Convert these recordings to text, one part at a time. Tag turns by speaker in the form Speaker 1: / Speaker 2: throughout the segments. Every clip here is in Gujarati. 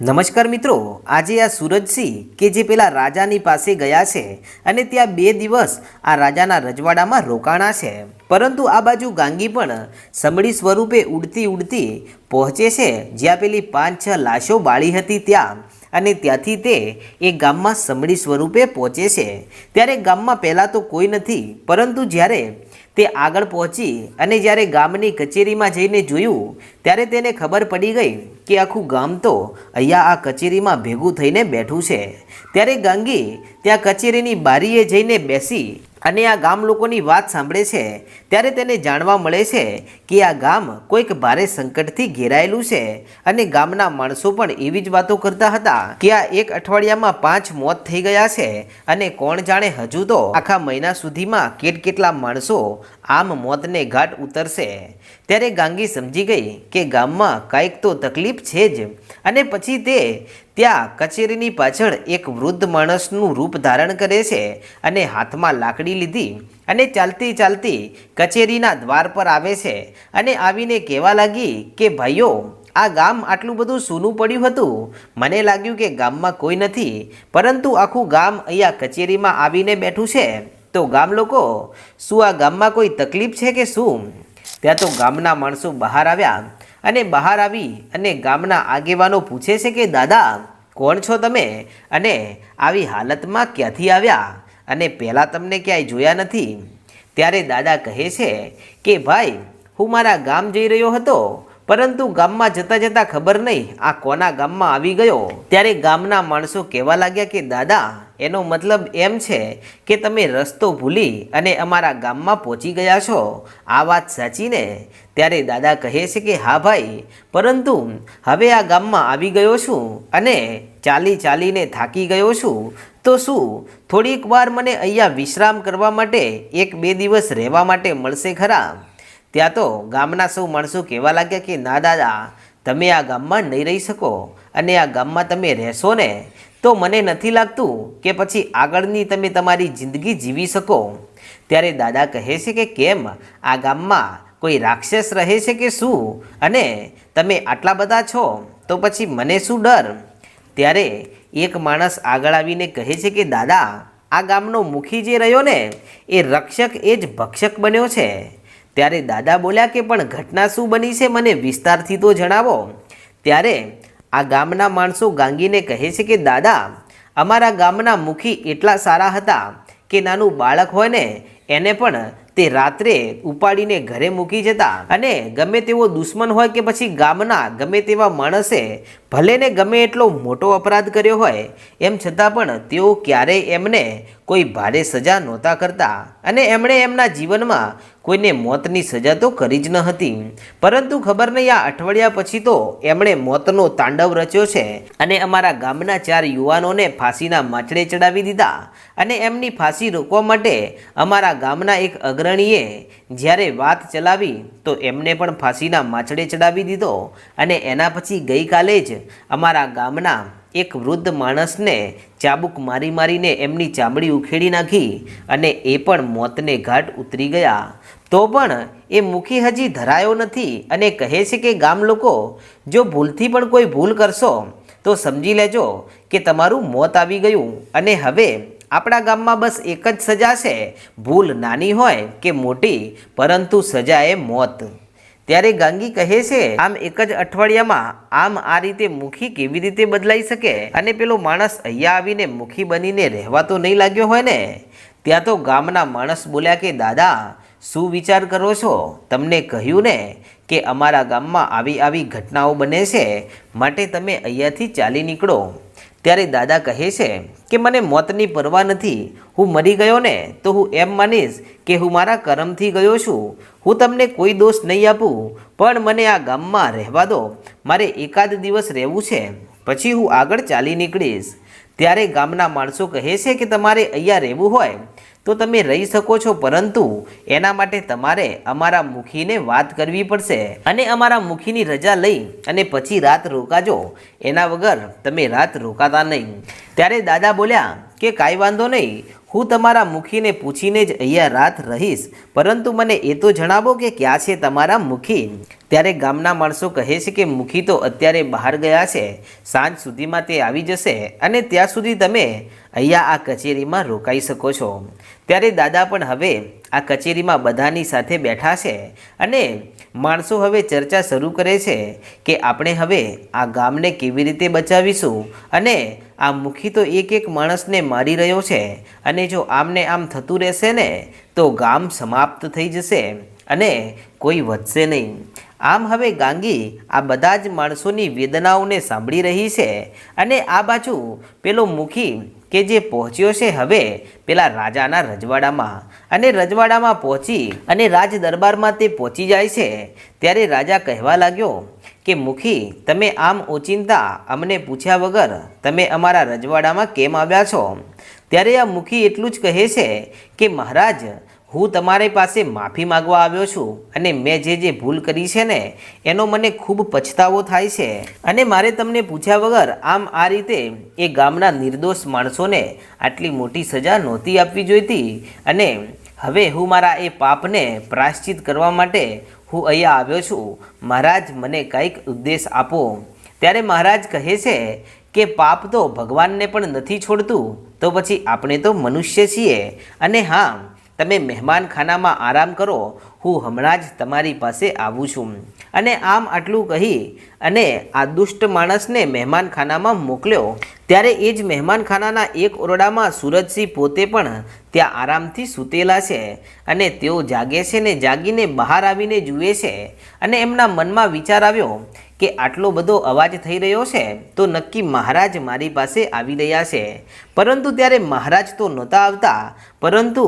Speaker 1: નમસ્કાર મિત્રો, આજે આ સુરજસિંહ કે જે પેલા રાજાની પાસે ગયા છે અને ત્યાં બે દિવસ આ રાજાના રજવાડામાં રોકાણા છે. પરંતુ આ બાજુ ગાંગી પણ સમડી સ્વરૂપે ઉડતી ઉડતી પહોંચે છે. જ્યાં પેલી પાંચ છ લાશો બાળી હતી ત્યાં અને ત્યાંથી તે એ ગામમાં સમડી સ્વરૂપે પહોંચે છે. ત્યારે ગામમાં પહેલાં તો કોઈ નથી, પરંતુ જ્યારે તે આગળ પહોંચી અને જ્યારે ગામની કચેરીમાં જઈને જોયું, ત્યારે તેને ખબર પડી ગઈ કે આખું ગામ તો અહીંયા આ કચેરીમાં ભેગું થઈને બેઠું છે. ત્યારે ગાંગી ત્યાં કચેરીની બારીએ જઈને બેસી અને આ ગામ લોકોની વાત સાંભળે છે, ત્યારે તેને જાણવા મળે છે કે આ ગામ કોઈક ભારે સંકટથી ઘેરાયેલું છે અને ગામના માણસો પણ એવી જ વાતો કરતા હતા કે આ એક અઠવાડિયામાં પાંચ મોત થઈ ગયા છે અને કોણ જાણે હજુ તો આખા મહિના સુધીમાં કેટ કેટલા માણસો આમ મોતને ઘાટ ઉતરશે. ત્યારે ગાંગી સમજી ગઈ કે ગામમાં કાંઈક તો તકલીફ છે જ. અને પછી તે ત્યાં કચેરીની પાછળ એક વૃદ્ધ માણસનું રૂપ ધારણ કરે છે અને હાથમાં લાકડી લીધી અને ચાલતી ચાલતી કચેરીના દ્વાર પર આવે છે અને આવીને કહેવા લાગી કે, ભાઈઓ, આ ગામ આટલું બધું સૂનું પડ્યું હતું. મને લાગ્યું કે ગામમાં કોઈ નથી, પરંતુ આખું ગામ અહીંયા કચેરીમાં આવીને બેઠું છે. તો ગામ લોકો શું આ ગામમાં કોઈ તકલીફ છે કે શું? ત્યાં તો ગામના માણસો બહાર આવ્યા અને બહાર આવી અને ગામના આગેવાનો પૂછે છે કે, દાદા, કોણ છો તમે? અને આવી હાલતમાં ક્યાંથી આવ્યા? અને પહેલાં તમને ક્યાંય જોયા નથી? ત્યારે દાદા કહે છે કે, ભાઈ, હું મારા ગામ જઈ રહ્યો હતો પરંતુ ગામમાં જતાં જતાં ખબર નહીં આ કોના ગામમાં આવી ગયો. ત્યારે ગામના માણસો કહેવા લાગ્યા કે, દાદા, એનો મતલબ એમ છે કે તમે રસ્તો ભૂલી અને અમારા ગામમાં પહોંચી ગયા છો. આ વાત સાચી ને? ત્યારે દાદા કહે છે કે, હા ભાઈ, પરંતુ હવે આ ગામમાં આવી ગયો છું અને ચાલી ચાલીને થાકી ગયો છું. તો શું થોડીક વાર મને અહીંયા વિશ્રામ કરવા માટે એક બે દિવસ રહેવા માટે મળશે ખરા? ત્યાં તો ગામના સૌ માણસો કહેવા લાગ્યા કે, ના દાદા, તમે આ ગામમાં નહીં રહી શકો અને આ ગામમાં તમે રહેશો ને, તો મને નથી લાગતું કે પછી આગળની તમે તમારી જિંદગી જીવી શકો. ત્યારે દાદા કહે છે કે, કેમ? આ ગામમાં કોઈ રાક્ષસ રહે છે કે શું? અને તમે આટલા બધા છો, તો પછી મને શું ડર? ત્યારે એક માણસ આગળ આવીને કહે છે કે, દાદા, આ ગામનો મુખી જે રહ્યો ને, એ રક્ષક એ જ ભક્ષક બન્યો છે. ત્યારે દાદા બોલ્યા કે, પણ ઘટના શું બની છે મને વિસ્તારથી તો જણાવો. ત્યારે આ ગામના માણસો ગાંગીને કહે છે કે, દાદા, અમારા ગામના મુખી એટલા સારા હતા કે નાનું બાળક હોય ને, એને પણ તે રાત્રે ઉપાડીને ઘરે મૂકી જતા. અને ગમે તેવો દુશ્મન હોય કે પછી ગામના, ગમે તેવા માણસે ભલે ને ગમે એટલો મોટો અપરાધ કર્યો હોય, એમ છતાં પણ તેઓ ક્યારેય એમને કોઈ ભારે સજા નહોતા કરતા અને એમણે એમના જીવનમાં કોઈને મોતની સજા તો કરી જ ન હતી. પરંતુ ખબર નહીં આ અઠવાડિયા પછી તો એમણે મોતનો તાંડવ રચ્યો છે અને અમારા ગામના ચાર યુવાનોને ફાંસીના માછડે ચડાવી દીધા અને એમની ફાંસી રોકવા માટે અમારા ગામના એક અગ્રણીએ જ્યારે વાત ચલાવી તો એમને પણ ફાંસીના માછડે ચડાવી દીધો અને એના પછી ગઈકાલે જ અમારા ગામના એક વૃદ્ધ માણસને ચાબુક મારી મારીને એમની ચામડી ઉખેડી નાખી અને એ પણ મોતને ઘાટ ઉતરી ગયા. તો પણ એ મુખી હજી ધરાયો નથી અને કહે છે કે ગામ લોકો, જો ભૂલથી પણ કોઈ ભૂલ કરશો, તો સમજી લેજો કે તમારું મોત આવી ગયું અને હવે આપણા ગામમાં બસ એક જ સજા છે. ભૂલ નાની હોય કે મોટી, પરંતુ સજા એ મોત. ત્યારે ગાંગી કહે છે, આમ એક જ અઠવાડિયામાં આમ આ રીતે મુખી કેવી રીતે બદલાઈ શકે? અને પેલો માણસ અહીંયા આવીને મુખી બનીને રહેવા તો નહીં લાગ્યો હોય ને? ત્યાં તો ગામના માણસ બોલ્યા કે, દાદા, શું વિચાર કરો છો? તમને કહ્યું ને કે અમારા ગામમાં આવી આવી ઘટનાઓ બને છે. માટે તમે અહીંયાથી ચાલી નીકળો. ત્યારે દાદા કહે છે કે મને મોતની પરવા નથી. હું મરી ગયો ને તો હું એમ માનીશ કે હું મારા કરમથી ગયો છું. હું તમને કોઈ દોષ નહીં આપું, પણ મને આ ગામમાં રહેવા દો. મારે એકાદ દિવસ રહેવું છે, પછી હું આગળ ચાલી નીકળીશ. ત્યારે ગામના માણસો કહે છે કે તમારે અહીંયા રહેવું હોય. તો તમે રહી શકો છો, પરંતુ એના માટે તમારે અમારા મુખીને વાત કરવી પડશે અને અમારા મુખીની રજા લઈ અને પછી રાત રોકાજો. એના વગર તમે રાત રોકાતા નહીં. ત્યારે દાદા બોલ્યા કે કાંઈ વાંધો નહીં, હું તમારા મુખીને પૂછીને જ અહીંયા રાત રહીશ. પરંતુ મને એ તો જણાવો કે ક્યાં છે તમારા મુખી? ત્યારે ગામના માણસો કહે છે કે મુખી તો અત્યારે બહાર ગયા છે. સાંજ સુધીમાં તે આવી જશે અને ત્યાં સુધી તમે અહીંયા આ કચેરીમાં રોકાઈ શકો છો. ત્યારે દાદા પણ હવે આ કચેરીમાં બધાની સાથે બેઠા છે અને માણસો હવે ચર્ચા શરૂ કરે છે કે આપણે હવે આ ગામને કેવી રીતે બચાવીશું અને આ મુખી તો એક એક માણસને મારી રહ્યો છે અને જો આમને આમ થતું રહેશે ને, તો ગામ સમાપ્ત થઈ જશે અને કોઈ વધશે નહીં. આમ હવે ગાંગી આ બધા જ માણસોની વેદનાઓને સાંભળી રહી છે અને આ બાજુ પેલો મુખી કે જે પહોંચ્યો છે હવે, પેલા રાજાના રજવાડામાં. અને રજવાડામાં પહોંચી અને રાજ દરબારમાં તે પહોંચી જાય છે. ત્યારે રાજા કહેવા લાગ્યો કે, મુખી, તમે આમ ઓચિંતા અમને પૂછ્યા વગર તમે અમારા રજવાડામાં કેમ આવ્યા છો? ત્યારે આ મુખી એટલું જ કહે છે કે, મહારાજ હું તમારી પાસે માફી માગવા આવ્યો છું અને મેં જે જે ભૂલ કરી છે ને, એનો મને ખૂબ પછતાવો થાય છે. અને મારે તમને પૂછ્યા વગર, આમ આ રીતે એ ગામના નિર્દોષ માણસોને આટલી મોટી સજા નહોતી આપવી જોઈતી. અને હવે હું મારા એ પાપને પ્રાયશ્ચિત કરવા માટે હું અહીંયા આવ્યો છું. મહારાજ, મને કંઈક ઉદ્દેશ આપો. ત્યારે મહારાજ કહે છે કે, પાપ તો ભગવાનને પણ નથી છોડતું, તો પછી આપણે તો મનુષ્ય છીએ. અને હા તમે મહેમાનખાનામાં આરામ કરો, હું હમણાં જ તમારી પાસે આવું છું. અને આમ આટલું કહી અને આ દુષ્ટ માણસને મહેમાનખાનામાં મોકલ્યો, ત્યારે એ જ મહેમાનખાનાના એક ઓરડામાં સુરજસિંહ પોતે પણ ત્યાં આરામથી સૂતેલા છે અને તેઓ જાગે છે ને જાગીને બહાર આવીને જુએ છે અને એમના મનમાં વિચાર આવ્યો કે આટલો બધો અવાજ થઈ રહ્યો છે, તો નક્કી મહારાજ મારી પાસે આવી રહ્યા છે. પરંતુ ત્યારે મહારાજ તો નહોતા આવતા. પરંતુ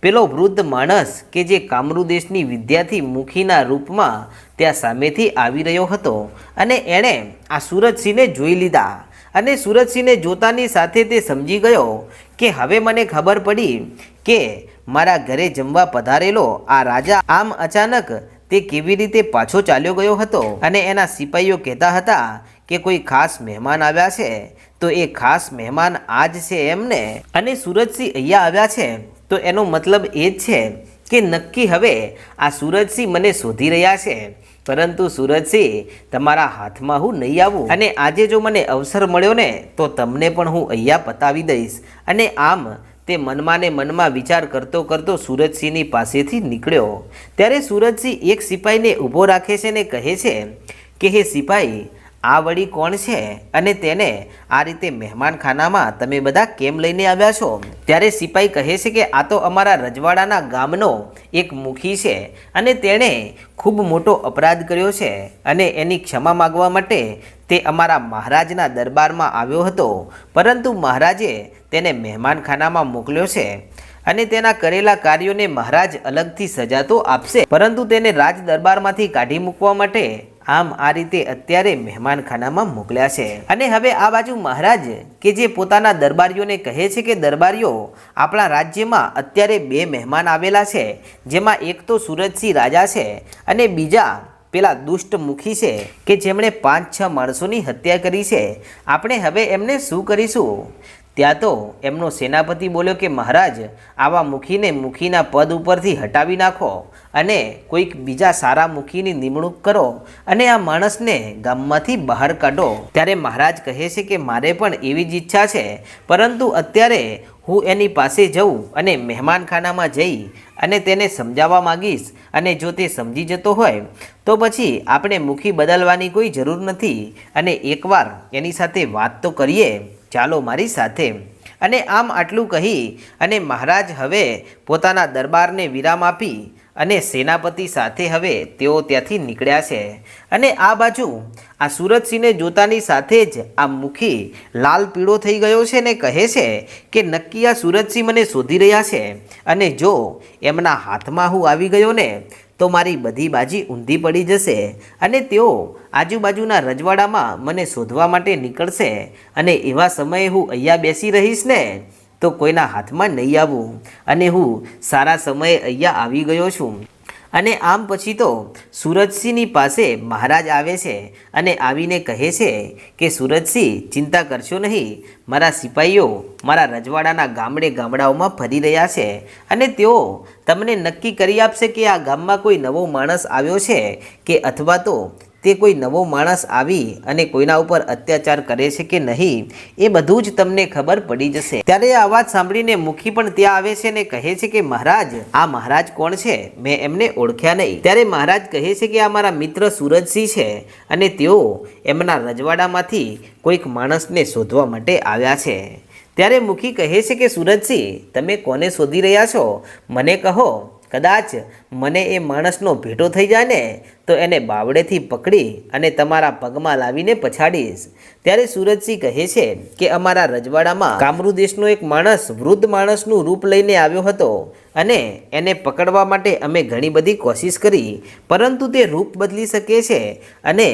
Speaker 1: પેલો વૃદ્ધ માણસ કે જે કામરૂ દેશની વિદ્યાથી મુખીના રૂપમાં ત્યાં સામેથી આવી રહ્યો હતો અને એણે આ સુરજસિંહને જોઈ લીધા. અને સુરજસિંહને જોતાની સાથે તે સમજી ગયો કે હવે મને ખબર પડી કે મારા ઘરે જમવા પધારેલો આ રાજા આમ અચાનક તે કેવી રીતે પાછો ચાલ્યો ગયો હતો? અને એના સિપાહીઓ કહેતા હતા કે કોઈ ખાસ મહેમાન આવ્યા છે, તો એ ખાસ મહેમાન આજ છે એમને. અને સુરજસિંહ અહીંયા આવ્યા છે, તો એનો મતલબ એ જ છે કે નક્કી હવે આ સુરજસિંહ મને શોધી રહ્યા છે. પરંતુ સુરજસિંહ, તમારા હાથમાં હું નહીં આવું. અને આજે જો મને અવસર મળ્યો ને, તો તમને પણ હું અહીંયા પતાવી દઈશ. અને આમ તે મનમાં ને મનમાં વિચાર કરતો કરતો સુરજસિંહની પાસેથી નીકળ્યો. ત્યારે સુરજસિંહ એક સિપાહીને ઊભો રાખે છે ને કહે છે કે, હે સિપાહી આ વળી કોણ છે? અને તેને આ રીતે મહેમાનખાનામાં તમે બધા કેમ લઈને આવ્યા છો? ત્યારે સિપાઈ કહે છે કે આ તો અમારા રજવાડાના ગામનો એક મુખી છે અને તેણે ખૂબ મોટો અપરાધ કર્યો છે અને એની ક્ષમા માગવા માટે તે અમારા મહારાજના દરબારમાં આવ્યો હતો. પરંતુ મહારાજે તેને મહેમાનખાનામાં મોકલ્યો છે અને તેના કરેલા કાર્યોને મહારાજ અલગથી સજા તો આપશે, પરંતુ તેને રાજ દરબારમાંથી કાઢી મૂકવા માટે આમ આ રીતે અત્યારે મહેમાનખાનામાં મોકલ્યા છે. અને હવે આ બાજુ મહારાજ, કે જે પોતાના દરબારીઓને કહે છે કે, દરબારીઓ, આપણા રાજ્યમાં અત્યારે બે મહેમાન આવેલા છે, જેમાં એક તો સુરજસિંહ રાજા છે અને બીજા પેલા દુષ્ટ મુખી છે, કે જેમણે પાંચ છ માણસોની હત્યા કરી છે. આપણે હવે એમને શું કરીશું? ત્યાં તો એમનો સેનાપતિ બોલ્યો કે, મહારાજ, આવા મુખીને મુખીના પદ ઉપરથી હટાવી નાખો અને કોઈક બીજા સારા મુખીની નિમણૂક કરો અને આ માણસને ગામમાંથી બહાર કાઢો. ત્યારે મહારાજ કહે છે કે, મારે પણ એવી જ ઈચ્છા છે, પરંતુ અત્યારે હું એની પાસે જઉં અને મહેમાનખાનામાં જઈ અને તેને સમજાવવા માગીશ અને જો તે સમજી જતો હોય, તો પછી આપણે મુખી બદલવાની કોઈ જરૂર નથી અને એકવાર એની સાથે વાત તો કરીએ. ચાલો મારી સાથે. અને આમ આટલું કહી, અને મહારાજ હવે પોતાના દરબારને વિરામ આપી, અને સેનાપતિ સાથે હવે તેઓ ત્યાંથી નીકળ્યા છે. અને આ બાજુ આ સુરતસિંહને જોતાની સાથે જ આ મુખી લાલ પીળો થઈ ગયો છે ને કહે છે કે નક્કી આ સુરતસિંહ મને શોધી રહ્યા છે. અને જો એમના હાથમાં હું આવી ગયો ને તો મારી બધી બાજી ઊંધી પડી જશે અને તેઓ આજુબાજુના રજવાડામાં મને શોધવા માટે નીકળશે અને એવા સમયે હું અહીંયા બેસી રહીશ ને, તો કોઈના હાથમાં નહીં આવું અને હું સારા સમયે અહીંયા આવી ગયો છું. અને આમ પછી તો સુરજસિંહની પાસે મહારાજ આવે છે અને આવીને કહે છે કે, સુરજસિંહ, ચિંતા કરશો નહીં. મારા સિપાહીઓ મારા રજવાડાના ગામડે ગામડાઓમાં ફરી રહ્યા છે અને તેઓ તમને નક્કી કરી આપશે કે આ ગામમાં કોઈ નવો માણસ આવ્યો છે કે અથવા તો તે કોઈ નવો માણસ આવી અને કોઈના ઉપર અત્યાચાર કરે છે કે નહીં, એ બધું જ તમને ખબર પડી જશે. ત્યારે આ અવાજ સાંભળીને મુખી પણ ત્યાં આવે છે અને કહે છે કે, મહારાજ, આ મહારાજ કોણ છે? મેં એમને ઓળખ્યા નહીં. ત્યારે મહારાજ કહે છે કે, આ મારા મિત્ર સુરજસિંહ છે અને તેઓ એમના રજવાડામાંથી કોઈક માણસને શોધવા માટે આવ્યા છે. ત્યારે મુખી કહે છે કે, સુરજસિંહ, તમે કોને શોધી રહ્યા છો? મને કહો. કદાચ મને એ માણસનો ભેટો થઈ જાય ને તો એને બાવડેથી પકડી અને તમારા પગમાં લાવીને પછાડીશ. ત્યારે સુરજસિંહ કહે છે કે અમારા રજવાડામાં કામરૂ દેશનો એક માણસ વૃદ્ધ માણસનું રૂપ લઈને આવ્યો હતો અને એને પકડવા માટે અમે ઘણી બધી કોશિશ કરી, પરંતુ તે રૂપ બદલી શકે છે અને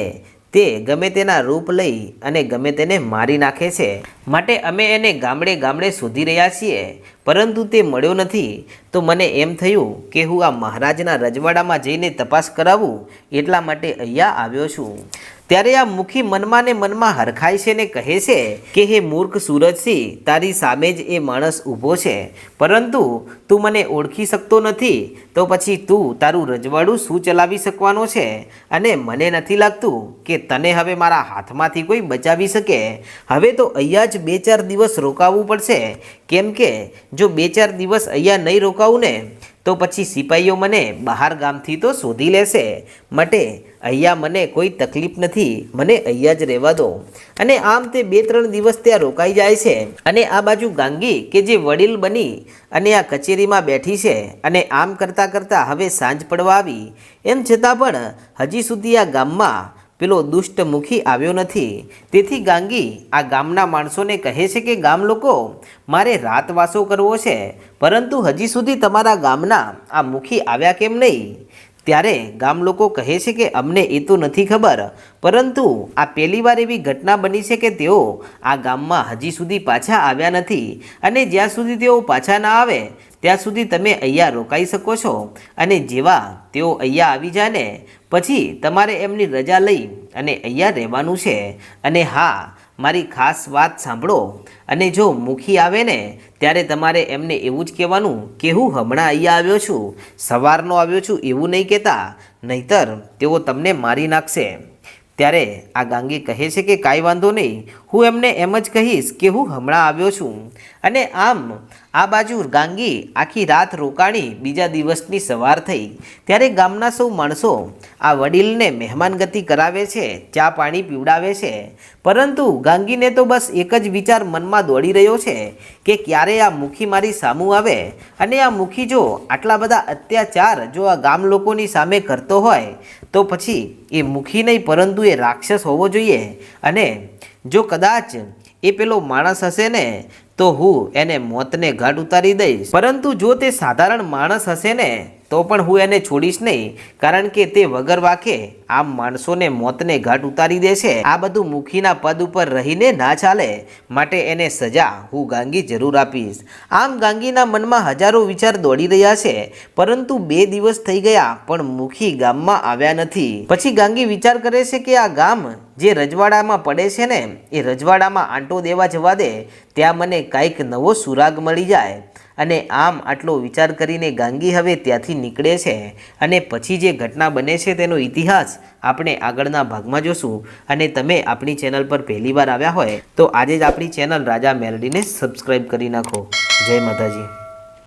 Speaker 1: તે ગમે તેના રૂપ લઈ અને ગમે તેને મારી નાખે છે. માટે અમે એને ગામડે ગામડે શોધી રહ્યા છીએ. પરંતુ તે મળ્યો નથી. તો મને એમ થયું કે હું આ મહારાજના રજવાડામાં જઈને તપાસ કરાવું. એટલા માટે અહીંયા આવ્યો છું. ત્યારે આ મુખી મનમાં ને મનમાં હરખાય છે ને કહે છે કે, હે મૂર્ખ સુરજસિંહ, તારી સામે જ એ માણસ ઊભો છે. પરંતુ તું મને ઓળખી શકતો નથી, તો પછી તું તારું રજવાડું શું ચલાવી શકવાનો છે? અને મને નથી લાગતું કે તને હવે મારા હાથમાંથી કોઈ બચાવી શકે. હવે તો અહીંયા જ બે ચાર દિવસ રોકાવું પડશે. કેમ કે, જો બે ચાર દિવસ અહીંયા નહીં રોકાવું ને તો પછી સિપાહીઓ મને બહાર ગામથી તો શોધી લેશે. માટે, અહીંયા મને કોઈ તકલીફ નથી, મને અહીંયા જ રહેવા દો. અને આમ તે બે ત્રણ દિવસ ત્યાં રોકાઈ જાય છે. અને આ બાજુ ગાંગી કે જે વડીલ બની અને આ કચેરીમાં બેઠી છે અને આમ કરતાં કરતાં હવે સાંજ પડવા આવી. એમ છતાં પણ હજી સુધી આ ગામમાં પેલો દુષ્ટ મુખી આવ્યો નથી. તેથી ગાંગી આ ગામના માણસોને કહે છે કે, ગામ લોકો, મારે રાતવાસો કરવો છે. પરંતુ હજી સુધી તમારા ગામના આ મુખી આવ્યા કેમ નહીં? ત્યારે ગામ લોકો કહે છે કે, અમને એ તો નથી ખબર. પરંતુ આ પહેલી વાર એવી ઘટના બની છે કે તેઓ આ ગામમાં હજી સુધી પાછા આવ્યા નથી. અને જ્યાં સુધી તેઓ પાછા ના આવે, ત્યાં સુધી તમે અહીંયા રોકાઈ શકો છો. અને જેવા તેઓ અહીંયા આવી જાય ને પછી તમારે એમની રજા લઈ અને અહીંયા રહેવાનું છે. અને હા મારી ખાસ વાત સાંભળો અને જો મુખી આવે ને, ત્યારે તમારે એમને એવું જ કહેવાનું કે હું હમણાં અહીંયા આવ્યો છું, સવારનો આવ્યો છું એવું નહીં કહેતા, નહીતર તેઓ તમને મારી નાખશે. ત્યારે આ ગાંગી કહે છે કે કાંઈ વાંધો નહીં હું એમને એમ જ કહીશ કે હું હમણાં આવ્યો છું. અને આમ, આ બાજુ ગાંગી આખી રાત રોકાણી બીજા દિવસની સવાર થઈ. ત્યારે ગામના સૌ માણસો આ વડીલને મહેમાનગતિ કરાવે છે, ચા પાણી પીવડાવે છે. પરંતુ ગાંગીને તો બસ એક જ વિચાર મનમાં દોડી રહ્યો છે કે ક્યારે આ મુખી મારી સામું આવે? અને આ મુખી જો આટલા બધા અત્યાચાર જો આ ગામ લોકોની સામે કરતો હોય, તો પછી એ મુખી નહીં, પરંતુ એ રાક્ષસ હોવો જોઈએ. અને જો કદાચ એ પેલો માણસ હશે ને, તો હું એને મોતને ઘાટ ઉતારી દઈશ. પરંતુ જો તે સાધારણ માણસ હશે ને, તો પણ હું એને છોડીશ નહીં, કારણ કે તે વગર વાકે આમ માણસોને મોતને ઘાટ ઉતારી દેશે. આ બધું મુખીના પદ ઉપર રહીને ના ચાલે, માટે એને સજા હું ગાંગી જરૂર આપીશ. આમ ગાંગીના મનમાં હજારો વિચાર દોડી રહ્યા છે, પરંતુ બે દિવસ થઈ ગયા, પણ મુખી ગામમાં આવ્યા નથી. પછી ગાંગી વિચાર કરે છે કે આ ગામ જે રજવાડામાં પડે છે ને, એ રજવાડામાં આંટો દેવા જવા દે, ત્યાં મને કાંઈક નવો સુરાગ મળી જાય. અને આમ આટલો વિચાર કરીને ગાંગી હવે ત્યાંથી નીકળે છે. અને પછી જે ઘટના બને છે તેનો ઇતિહાસ આપણે આગળના ભાગમાં જોશું. અને તમે આપણી ચેનલ પર પહેલીવાર આવ્યા હોય, તો આજે જ આપણી ચેનલ રાજા મેલડીને સબસ્ક્રાઈબ કરી નાખો. જય માતાજી.